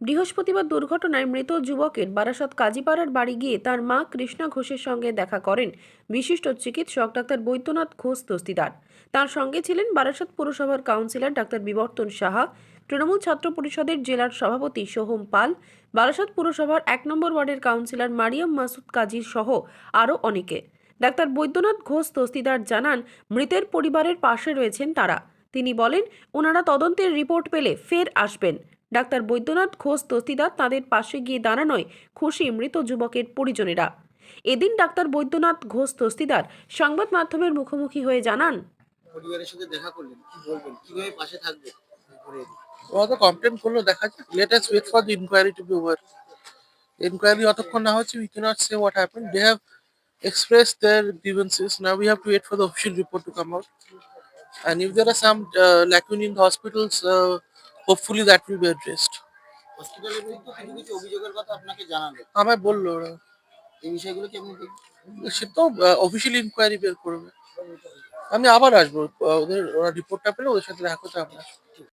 বৃহস্পতিবার দুর্ঘটনায় মৃত যুবকের বারাসত কাজীপাড়ার বাড়ি গিয়ে তার মা কৃষ্ণা ঘোষের সঙ্গে দেখা করেন বিশিষ্ট চিকিৎসক ডাক্তার বৈদ্যনাথ ঘোষ দস্তিদার। তার সঙ্গে ছিলেন বারাসত পুরসভার কাউন্সিলর ডাক্তার বিবর্তন সাহা, তৃণমূল ছাত্র পরিষদের জেলার সভাপতি সোহম পাল, বারাসত পুরসভার এক নম্বর ওয়ার্ডের কাউন্সিলর মারিয়াম মাসুদ কাজী সহ আরও অনেকে। ডাক্তার বৈদ্যনাথ ঘোষ দস্তিদার জানান, মৃতের পরিবারের পাশে রয়েছেন তারা। তিনি বলেন, ওনারা তদন্তের রিপোর্ট পেলে ফের আসবেন। ডাক্তার বৈদ্যনাথ ঘোষ দস্তিদার তাদের পাশে গিয়ে দাঁড়ানোয় খুশি মৃত যুবকের পরিজনেরা। এদিন ডাক্তার বৈদ্যনাথ ঘোষ দস্তিদার সংবাদ মাধ্যমের মুখোমুখি হয়ে জানান পরিবারের সাথে দেখা করলেন কি বলবেন? কীভাবে পাশে থাকবে ওরা তো কমপ্লেন করল দেখা যাক। Wait for the inquiry to be over inquiry যতক্ষণ না হচ্ছে we cannot say what happen they have expressed their grievances now we have to wait for the official report to come out and if there are some uh, lacune in the hospitals uh, hopefully that will be addressed হসপিটালের বিরুদ্ধে কিছু কিছু অভিযোগের কথা আপনাকে জানাবে। আমায় বলল ওরা। এই বিষয়গুলো কি আপনি সে তো অফিসিয়াল ইনকোয়ারি বের করবে। আমি আবার আসব ওদের ওরা রিপোর্টটা পেলে ওদের সাথে দেখা করতে আপনার